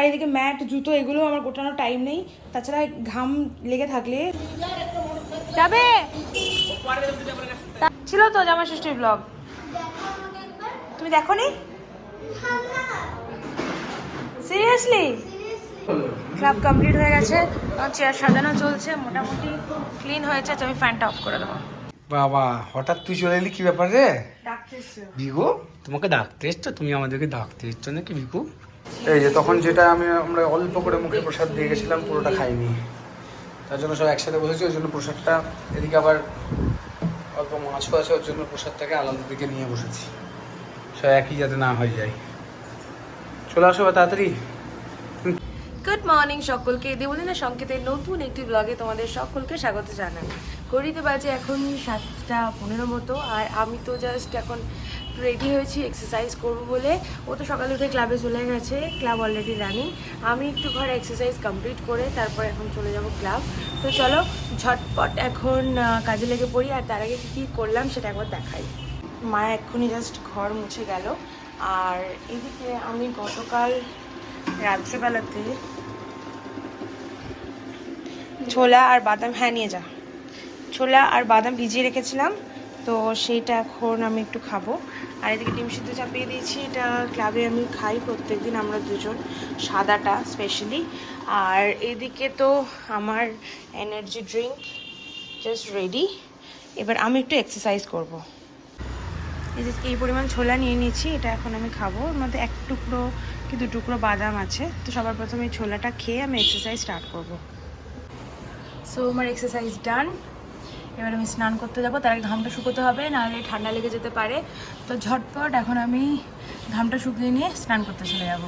আর এদিকে ম্যাট জুতো এগুলো আমার গোটানোর টাইম নেই। তাছাড়া ঘাম লেগে থাকলে যাবে? ছিল তো জামা ষষ্ঠীর ব্লগ তুমি দেখো নি সিরিয়াসলি ক্লাব কমপ্লিট হয়ে গেছে। চেয়ার সাজানো চলছে মোটামুটি ক্লিন হয়েছে তো আমি ফ্যানটা অফ করে দেবো। বাবা হঠাৎ তুই চলে এলি কি ব্যাপার রে? ডাকতে এসছে ভিগু তোমাকে ডাকতে এসছো? তুমি আমাদেরকে ডাকতে এসছো নাকি ভিগু? এই যে তখন যেটা আমি, আমরা অল্প করে মুখে প্রসাদ দিয়ে গেছিলাম, পুরোটা খাইনি। তার জন্য সব একসাথে বসেছি, ওই জন্য প্রসাদটা এদিকে আবার অল্প মাছও আছে, ওর জন্য প্রসাদটাকে আলাদা দিকে নিয়ে বসেছি। সব একই যাতে না হয়ে যায়। চলে আসো বা তাড়াতাড়ি। গুড মর্নিং সকলকে। দেবলিনা সংকেতের নতুন একটি ব্লগে তোমাদের সকলকে স্বাগত জানাই। ঘড়িতে বাজে এখন সাতটা পনেরো মতো, আর আমি তো জাস্ট এখন রেডি হয়েছি এক্সারসাইজ করব বলে। ও তো সকালে উঠে ক্লাবে চলে গেছে ক্লাব অলরেডি রানিং আমি একটু ঘরে এক্সারসাইজ কমপ্লিট করে তারপর এখন চলে যাব ক্লাব তো চলো, ঝটপট এখন কাজে লেগে পড়ি, আর তার আগে কী কী করলাম সেটা একবার দেখাই। মা এক্ষুনি জাস্ট ঘর মুছে গেল। আর এদিকে আমি গতকাল রাত্রেবেলাতে ছোলা আর বাদাম হ্যাঁ নিয়ে যা। ছোলা আর বাদাম ভিজিয়ে রেখেছিলাম। তো সেইটা এখন আমি একটু খাব। আর এদিকে ডিম সিদ্ধ চাপিয়ে দিয়েছি, এটা ক্লাবে আমি খাই প্রত্যেক দিন আমরা দুজন, সাদাটা স্পেশালি আর এদিকে তো আমার এনার্জি ড্রিঙ্ক জাস্ট রেডি এবার আমি একটু এক্সারসাইজ করব। এই পরিমাণ ছোলা নিয়ে নিয়েছি, এটা এখন আমি খাব। এর মধ্যে এক টুকরো কি দু টুকরো বাদাম আছে। তো সবার প্রথমে ছোলাটা খেয়ে আমি এক্সারসাইজ স্টার্ট করব। সো আমার এক্সারসাইজ ডান এবার আমি স্নান করতে যাব, তার আগে ঘামটা শুকোতে হবে, নাহলে ঠান্ডা লেগে যেতে পারে। তো ঝটপট এখন আমি ঘামটা শুকিয়ে নিয়ে স্নান করতে চলে যাব।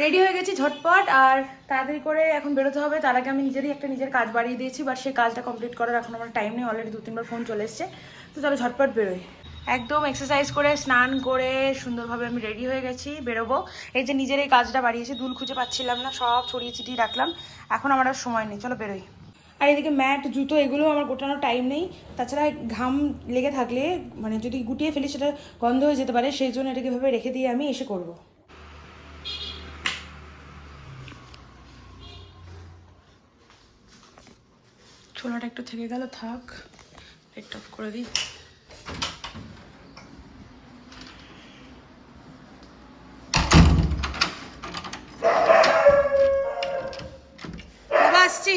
রেডি হয়ে গেছি ঝটপট, আর তাড়াতাড়ি করে এখন বেরোতে হবে। তার আগে আমি নিজেরই একটা নিজের কাজ বাড়িয়ে দিয়েছি বাট সেই কাজটা কমপ্লিট করার এখন আমার টাইম নেই অলরেডি দু তিনবার ফোন চলে এসছে। তো চলো ঝটপট বেরোই। একদম এক্সারসাইজ করে, স্নান করে সুন্দরভাবে আমি রেডি হয়ে গেছি, বেরোবো। এই যে নিজের এই কাজটা বাড়িয়েছি দুল খুঁজে পাচ্ছিলাম না, সব ছড়িয়ে ছিটিয়ে রাখলাম। এখন আমার আর সময় নেই, চলো বেরোই। আর এদিকে ম্যাট জুতো এগুলো আমার গোটানোর টাইম নেই। তাছাড়া ঘাম লেগে থাকলে মানে যদি গুটিয়ে ফেলি সেটা গন্ধ হয়ে যেতে পারে সেই জন্য এটাকে এভাবে রেখে দিয়ে আমি এসে করব। ছোলাটা একটু থেকে গেল থাক লাইট অফ করে দিই। বাবা আসছি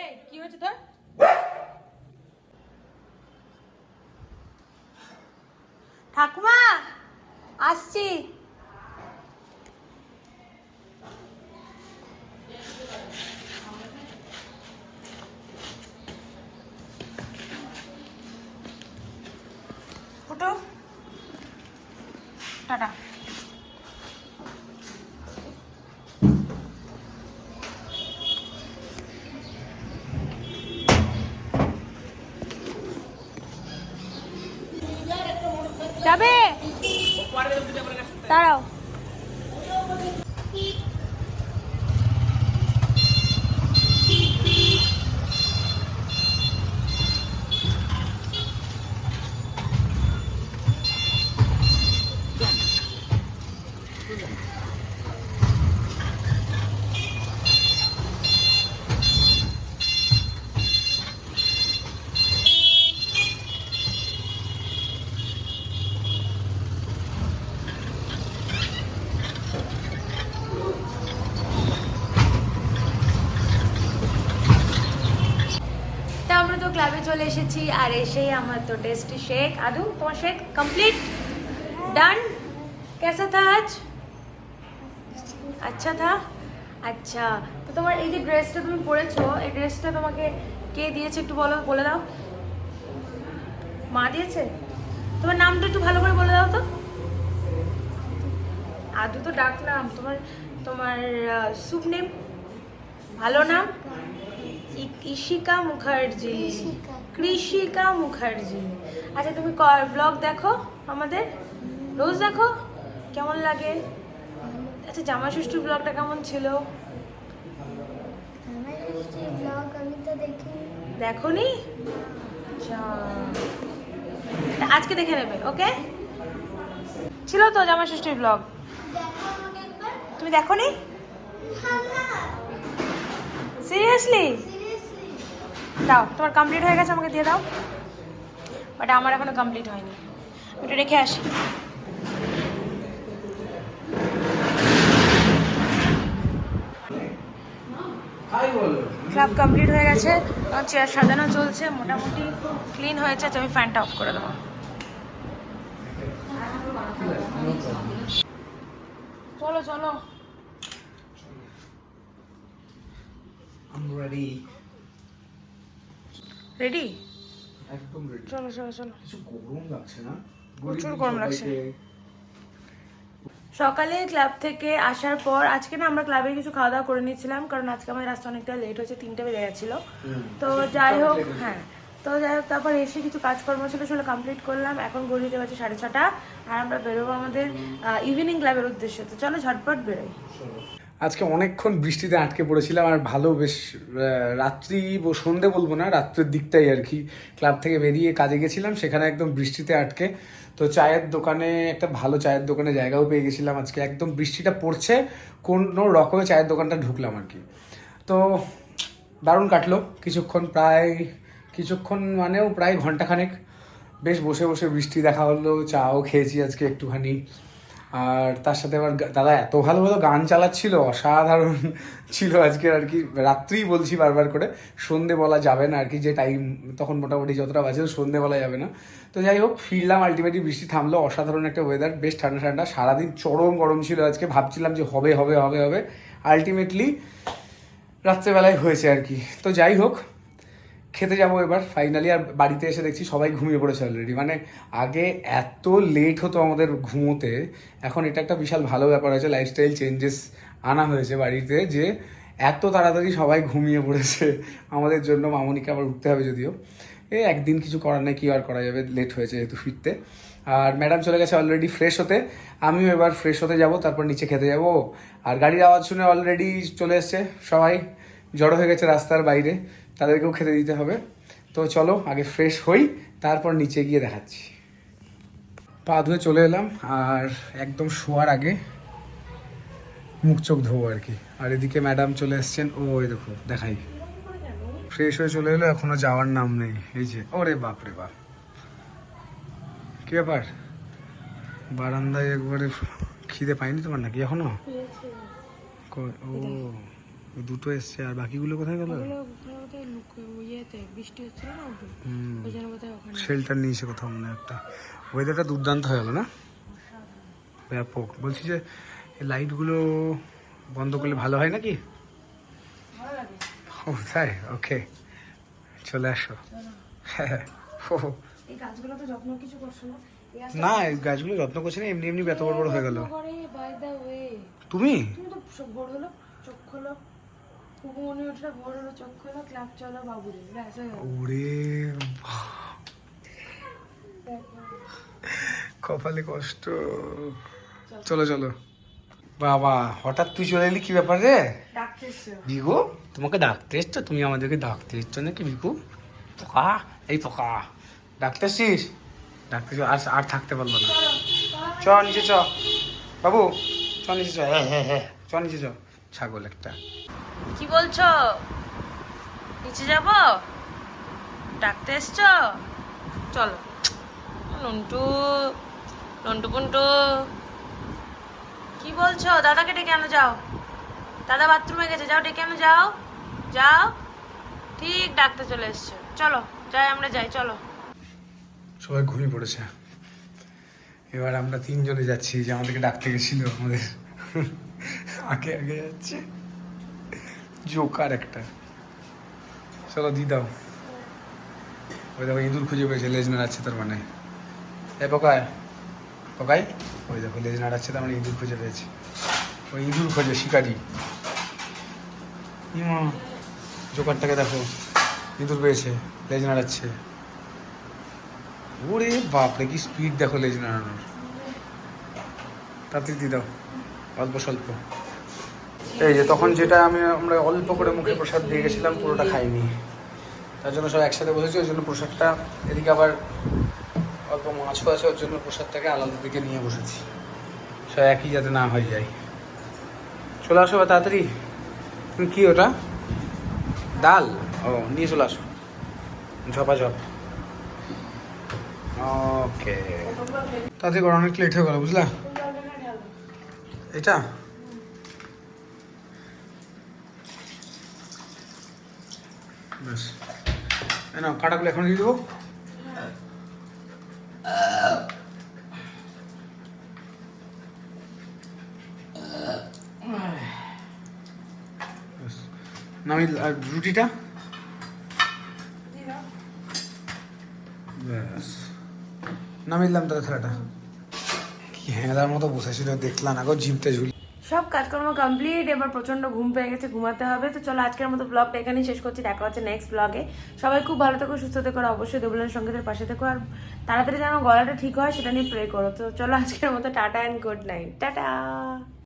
এই কি হয়েছে তোর ঠাকুমা আসছি ফুটো টাটা। যাবে? দাঁড়াও। ক্লাবে চলে এসেছি আর এসেই আমার তো টেস্টি শেক আদু, তোমার শেক কমপ্লিট ডান কেসে থা আজ? আচ্ছা থা? আচ্ছা তো তোমার এই যে ড্রেসটা তুমি পরেছো, এই ড্রেসটা তোমাকে কে দিয়েছে একটু বলো, বলে দাও। মা দিয়েছে? তোমার নামটা একটু ভালো করে বলে দাও তো। আদু তো ডাকলাম, তোমার তোমার সুপ নেম? ভালো নাম? ইশিকা মুখার্জি। কৃষিকা মুখার্জি। আচ্ছা তুমি ব্লগ দেখো আমাদের? রোজ দেখো? কেমন লাগে? আচ্ছা জামা ষষ্ঠীর ব্লগটা কেমন ছিল? দেখিনি। আচ্ছা। আজকে দেখে নেবে ওকে? ছিল তো জামা ষষ্ঠীর ব্লগ তুমি দেখো নি সিরিয়াসলি দাও, তোমার কমপ্লিট হয়ে গেছে, আমাকে দিয়ে দাও। বাট আমার এখনও কমপ্লিট হয়নি। একটু রেখে আসি। ক্লাব কমপ্লিট হয়ে গেছে। চেয়ার সাজানো চলছে, মোটামুটি ক্লিন হয়েছে তো আমি ফ্যানটা অফ করে দেবো। চলো চলো। আম রেডি রেডি একদম রেডি চলো চলো চলো। কিছু গরম লাগছে না? প্রচুর গরম লাগছে। সকালে ক্লাব থেকে আসার পর আজকে না আমরা ক্লাবে কিছু খাওয়া দাওয়া করে নিয়েছিলাম কারণ আজকে আমাদের রাস্তা অনেকটা লেট হয়েছে তিনটে বেজে গেছিল। তো যাই হোক হ্যাঁ তো যাই হোক তারপর এসে কিছু কাজকর্ম ছিল সেগুলো কমপ্লিট করলাম। এখন ঘড়িতে বাজে সাড়ে ছটা আর আমরা বেরোবো আমাদের ইভিনিং ক্লাবের উদ্দেশ্যে। তো চলো ঝটপট বেরোই। আজকে অনেকক্ষণ বৃষ্টিতে আটকে পড়েছিলাম আর ভালো বেশ রাত্রি সন্ধে বলব না, রাত্রের দিকটাই আর কি। ক্লাব থেকে বেরিয়ে কাজে গেছিলাম, সেখানে একদম বৃষ্টিতে আটকে। তো চায়ের দোকানে, একটা ভালো চায়ের দোকানে জায়গাও পেয়ে গেছিলাম আজকে। একদম বৃষ্টিটা পড়ছে, কোনো রকমে চায়ের দোকানটা ঢুকলাম আর কি। তো দারুণ কাটলো, কিছুক্ষণ প্রায়, কিছুক্ষণ মানেও প্রায় ঘন্টাখানেক। বেশ বসে বসে বৃষ্টি দেখা হলো, চাও খেয়েছি আজকে একটুখানি। আর তার সাথে আবার দাদা এত ভালো ভালো গান চালাচ্ছিল, অসাধারণ ছিল আজকে আর কি। রাত্রিই বলছি বারবার করে, সন্ধে বলা যাবে না আর কি, যে টাইম তখন মোটামুটি যতটা বাজে সন্ধে বলা যাবে না। তো যাই হোক, ফিরলাম আলটিমেটলি বৃষ্টি থামলো, অসাধারণ একটা ওয়েদার বেশ ঠান্ডা ঠান্ডা, সারাদিন চরম গরম ছিল আজকে, ভাবছিলাম যে হবে হবে হবে হবে। আলটিমেটলি রাত্রেবেলায় হয়েছে আর কি। তো যাই হোক খেতে যাব এবার। ফাইনালি আর বাড়িতে এসে দেখছি সবাই ঘুমিয়ে পড়েছে অলরেডি মানে আগে এত লেট হতো আমাদের ঘুমোতে, এখন এটা একটা বিশাল ভালো ব্যাপার হয়েছে লাইফস্টাইল চেঞ্জেস আনা হয়েছে বাড়িতে যে এত তাড়াতাড়ি সবাই ঘুমিয়ে পড়েছে। আমাদের জন্য মামনিকে আবার উঠতে হবে যদিও। এ একদিন কিছু করার নেই, কি আর করা যাবে? লেট হয়েছে যেহেতু ফিরতে। আর ম্যাডাম চলে গেছে অলরেডি ফ্রেশ হতে। আমিও এবার ফ্রেশ হতে যাব, তারপর নিচে খেতে যাব। আর গাড়ির আওয়াজ শুনে অলরেডি চলে এসছে সবাই। জড়ো হয়ে গেছে রাস্তার বাইরে। তাদেরকেও খেতে দিতে হবে। তো চলো আগে ফ্রেশ হই তারপর নিচে গিয়ে দেখাচ্ছি। পা ধুয়ে চলে এলাম আর একদম শোয়ার আগে মুখ চোখ ধোবো আর কি। আর এদিকে ম্যাডাম চলে এসছেন। ও ওই দেখো দেখাই। ফ্রেশ হয়ে চলে এলো এখনও যাওয়ার নাম নেই। এই যে ওরে বাপ রে বাপ। কি ব্যাপার? বারান্দায় একবারে খিদে পাইনি তোমার নাকি এখনও? ও। দুটো এসছে আর বাকিগুলো কোথায় গেল? শেল্টার নিয়েছে কোথাও মনে একটা। ওয়েদারটা দুর্দান্ত হয়ে গেল না? ব্যাপক। বলছি যে লাইটগুলো বন্ধ করলে ভালো হয় নাকি? ও তাই? ওকে চলে আসো। হ্যাঁ এই গাছগুলো যত্ন করছ না। এই গাছটা না এই গাছগুলো যত্ন করছে না এমনি এমনি এত বড় বড় হয়ে গেল। তুমি? তুমি তো ভোর হলো চোখ খোলো কুকুমনি উঠল ভোর হলো চোখ খোলো ক্লাব চলো বাবুরে। ব্যাস ওরে বাহ, কপালে কষ্ট। চলো। চলো বাবা হঠাৎ তুই চলে এলি কি ব্যাপার রে? ভিগু? তোমাকে ডাকতে এসছো? তুমি আমাদেরকে ডাকতে এসছো নাকি ভিকু পোকা এই পোকা। ডাকতে এসছিস? ডাকতে আর আর থাকতে পারল না। চ নিচে চ। বাবু চ নিচে চ। হ্যাঁ হ্যাঁ হ্যাঁ। চ নিচে চ। ছাগল একটা। কি বলছো? নিচে যাব? ডাকতে এসছ? চলো। নন্টু নন্টু পুন্টু। কি বলছো? দাদাকে ডেকে আনো, যাও। দাদা বাথরুমে গেছে, যাও, ডেকে আনো, যাও। যাও। ঠিক ডাকতে চলে এসছো। চলো, যাই, আমরা যাই, চলো। সবাই ঘুমিয়ে পড়েছে। এবার আমরা তিনজনে যাচ্ছি যে আমাদেরকে ডাকতে গেছিল আমাদের। আগে আগে যাচ্ছে। জোকার একটা। চলো দি দাও। ওই দেখো ইঁদুর খুঁজে পেয়েছে লেজ নাড়াচ্ছে তার মানে। এ পোকায়, পোকাই? ওই দেখো লেজ নাড়াচ্ছে তার মানে ইঁদুর খুঁজে পেয়েছে। ওই ইঁদুর খোঁজে, শিকারি। জোকারটাকে দেখো, ইঁদুর পেয়েছে লেজ নাড়াচ্ছে ওরে বাপরে, কি স্পিড দেখো লেজ নাড়ানোর তাড়াতাড়ি দিয়ে দাও, অল্প স্বল্প। এই যে তখন যেটা আমি, আমরা অল্প করে মুখে প্রসাদ দিয়ে গেছিলাম, পুরোটা খাইনি। তার জন্য সব একসাথে বসেছি, ওই জন্য প্রসাদটা, এদিকে আবার অল্প মাছও আছে, ওর জন্য প্রসাদটাকে আলাদা দিকে নিয়ে বসেছি। সব একই যাতে না হয়ে যায়। চলে আসো বা তাড়াতাড়ি। কি ওটা? ডাল? ও, নিয়ে চলে আসো। ঝপা ঝপ ওকে তাতে করে অনেক লেট হয়ে গেল, বুঝলা? এটা? নাও, কাটাগুলো এখন দিয়ে দেবো। ব্যাস। নামি রুটিটা? ব্যাস। নামিলাম তাহলে খেলাটা। কি মতো বসেছিল দেখলাম না গো, জিমতে ঝুলি সব কাজকর্ম কমপ্লিট এবার প্রচণ্ড ঘুম পেয়ে গেছে, ঘুমাতে হবে। তো চলো আজকের মতো ব্লগটা এখানেই শেষ করছি, দেখা হচ্ছে নেক্সট ব্লগে সবাই খুব ভালো থেকো, সুস্থ থেকো অবশ্যই দেবলের সঙ্গীতের পাশে থেকো, আর তাড়াতাড়ি যেন গলাটা ঠিক হয়, সেটা নিয়ে প্রে করো। তো চলো আজকের মতো tata and good night tata!